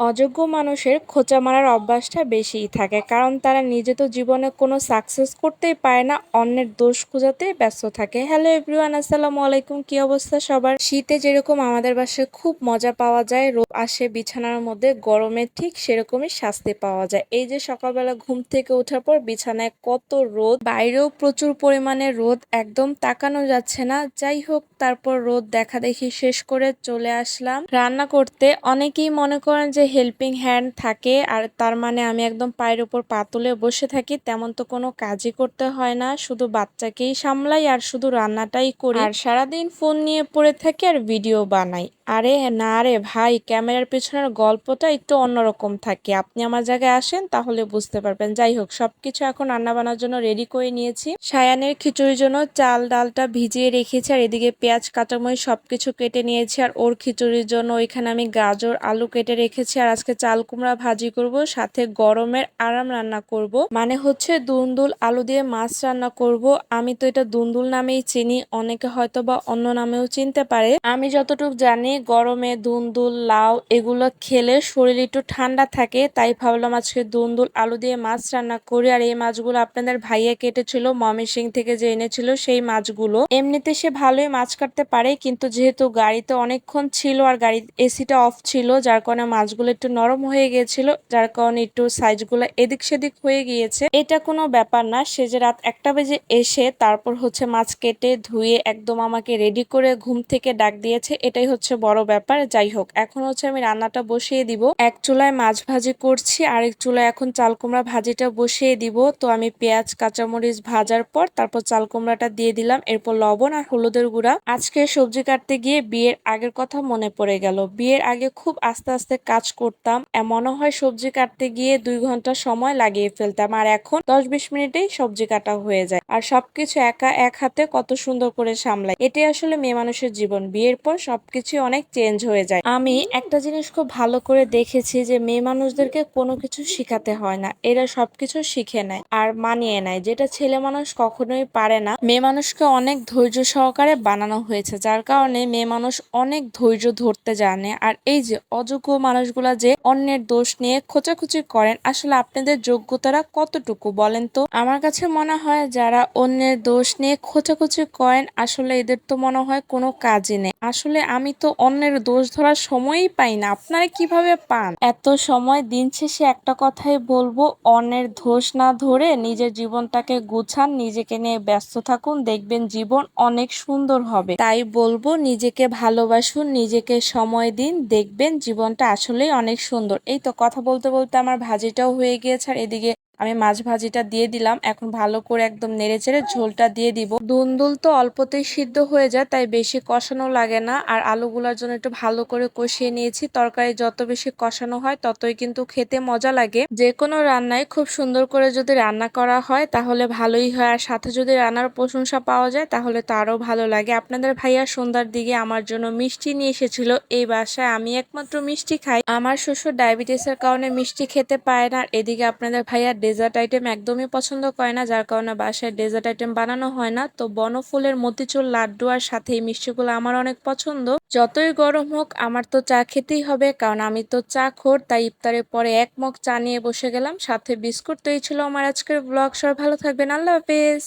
অযোগ্য মানুষের খোঁচা মারার অভ্যাসটা বেশিই থাকে, কারণ তারা নিজে তো জীবনে কোনো সাকসেস করতেই পারে না, অন্যের দোষ খোঁজাতে ব্যস্ত থাকে। হ্যালো এভরিওয়ান আসসালামু আলাইকুম, কি অবস্থা সবার? শীতে যেরকম আমাদের বাসায় খুব মজা পাওয়া যায়, রোদ আসে বিছানার মধ্যে, গরমে ঠিক সেরকমই শাস্তি পাওয়া যায়। এই যে সকালবেলা ঘুম থেকে ওঠার পর বিছানায় কত রোদ, বাইরেও প্রচুর পরিমাণে রোদ, একদম তাকানো যাচ্ছে না। যাই হোক, তারপর রোদ দেখা দেখি শেষ করে চলে আসলাম। রান্না করতে অনেকেই মনে করেন যে হেল্পিং হ্যান্ড থাকে, আর তার মানে আমি একদম পায়ের উপর পা তুলে বসে থাকি, তেমন তো কোনো কাজই করতে হয় না। শুধু বাচ্চাকেই সামলাই আর শুধু রান্নাটাই করি। আর সারাদিন ফোন নিয়ে পড়ে থাকি আর ভিডিও বানাই। আরে না রে ভাই, ক্যামেরার পেছনের গল্পটা একটু অন্যরকম থাকে। আপনি আমার জায়গায় আসেন, তাহলে বুঝতে পারবেন। যাই হোক, সবকিছু এখন রান্না বান্নার জন্য রেডি করে নিয়েছি। সায়ানের খিচুড়ির জন্য চাল, ডালটা ভিজিয়ে রেখেছি, আর এদিকে পেঁয়াজ, কাঁচামরিচ সবকিছু কেটে নিয়েছি। আর ওর খিচুড়ির জন্য ওইখানে আমি গাজর, আলু কেটে রেখেছি। আর আজকে চাল কুমড়া ভাজি করব, সাথে গরমের আরাম রান্না করব। মানে হচ্ছে দুন্দুল আলু দিয়ে মাছ রান্না করব। আমি তো এটা দুন্দুল নামেই চিনি, অনেকে হয়তো বা অন্য নামেও চিনতে পারে। আমি যতটুকু জানি, গরমে দুন্দুল, লাউ এগুলো খেলে শরীর একটু ঠান্ডা থাকে, তাই ভাবলাম আজকে দুন্দুল আলু দিয়ে মাছ রান্না করি। আর এই মাছগুলো আপনাদের ভাইয়া কেটেছিল ময়মনসিং থেকে যে এনেছিল সেই মাছগুলো। এমনিতে সে ভালোই মাছ কাটতে পারে, কিন্তু যেহেতু গাড়িতে অনেকক্ষণ ছিল আর গাড়ির এসিটা অফ ছিল, যার কারণে মাছগুলো একটু নরম হয়ে গিয়েছিল, যার কারণে একটু সাইজগুলো এদিক সেদিক হয়ে গিয়েছে। এটা কোনো ব্যাপার না, সে যে রাত একটা বেজে এসে তারপর হচ্ছে মাছ কেটে ধুয়ে একদম আমাকে রেডি করে ঘুম থেকে ডাক দিয়েছে, এটাই হচ্ছে বড় ব্যাপার। যাই হোক, এখন হচ্ছে আমি রান্নাটা বসিয়ে দিব। এক চুলায় মাছ ভাজি করছি, আরেক চুলায় এখন চাল কুমড়া ভাজিটা বসিয়ে দিব। তো আমি পেঁয়াজ, কাঁচামরিচ ভাজার পর তারপর চাল কুমড়াটা দিয়ে দিলাম, এরপর লবণ আর হলুদের গুঁড়া। আজকে সবজি কাটতে গিয়ে বিয়ের আগের কথা মনে পড়ে গেল। বিয়ের আগে খুব আস্তে আস্তে কাজ করতাম। মনে হয় সবজি কাটতে গিয়ে দুই ঘণ্টা সময় লাগিয়ে ফেলতাম। আর এখন দশ বিশ মিনিটেই সবজি কাটা হয়ে যায়। আর সবকিছু একা এক হাতে কত সুন্দর করে সামলাই। এটাই আসলে মেয়ে মানুষের জীবন। বিয়ের পর সবকিছু অনেক চেঞ্জ হয়ে যায়। আমি একটা জিনিস খুব ভালো করে দেখেছি যে, মেয়ে মানুষদেরকে কোনো কিছু শিখাতে হয় না। এরা সবকিছু শিখে নেয় আর মানিয়ে নেয়, যেটা ছেলে মানুষ কখনোই পারে না। মেয়ে মানুষকে অনেক ধৈর্য সহকারে বানানো হয়েছে। যার কারণে মেয়ে মানুষ অনেক ধৈর্য ধরতে জানে। আর এই যে অযোগ্য মানুষগুলা যে অন্যের দোষ নিয়ে খোঁচাখুচি করেন, আসলে আপনাদের যোগ্যতারা কতটুকু বলেন তো? আমার কাছে মনে হয় যারা অন্যের দোষ নিয়ে খোঁচাখুচি করেন, আসলে এদের তো মনে হয় কোনো কাজই নেই। আসলে আমি তো অন্যের দোষ ধরার সময়ই পাই না, আপনারা কীভাবে পান? এত সময় দিন শেষে একটা কথাই বলব, অন্যের দোষ না ধরে নিজের জীবনটাকে গুছান, নিজেকে নিয়ে ব্যস্ত থাকুন, দেখবেন জীবন অনেক সুন্দর হবে। তাই বলব, নিজেকে ভালোবাসুন, নিজেকে সময় দিন, দেখবেন জীবনটা আসলেই অনেক সুন্দর। এই তো কথা বলতে বলতে আমার ভাজিটাও হয়ে গিয়েছে আর এদিকে আমি মাছ ভাজিটা দিয়ে দিলাম। এখন ভালো করে একদম নেড়ে চেড়ে ঝোলটা দিয়ে দিব। দুন্দুল তো অল্পতেই সিদ্ধ হয়ে যায়, তাই বেশি কষানো লাগে না। আর আলুগুলোর জন্য একটু ভালো করে কষিয়ে নিয়েছি। তরকারি যত বেশি কষানো হয়, ততই কিন্তু খেতে মজা লাগে। যে কোনো রান্নায় খুব সুন্দর করে যদি রান্না করা হয়, তাহলে ভালোই হয়। আর সাথে যদি রান্নার প্রশংসা পাওয়া যায়, তাহলে তো আরও ভালো লাগে। আপনাদের ভাইয়া সন্ধ্যার দিকে আমার জন্য মিষ্টি নিয়ে এসেছিল। এই বাসায় আমি একমাত্র মিষ্টি খাই। আমার শ্বশুর ডায়াবেটিসের কারণে মিষ্টি খেতে পায় না। আর এদিকে আপনাদের ভাইয়া ডেজার্ট আইটেম একদমই পছন্দ করে না, যার কারণে বাসায় ডেজার্ট আইটেম বানানো হয় না। তো বনফুলের মতিচুর, লাড্ডু আর সাথে এই মিষ্টিগুলো আমার অনেক পছন্দ। যতই গরম হোক, আমার তো চা খেতেই হবে, কারণ আমি তো চা খোর, তাই ইফতারের পরে এক মগ চা নিয়ে বসে গেলাম। সাথে বিস্কুট, তো এই ছিল আমার আজকের ব্লগ সবাই ভালো থাকবেন, আল্লাহ হাফেজ।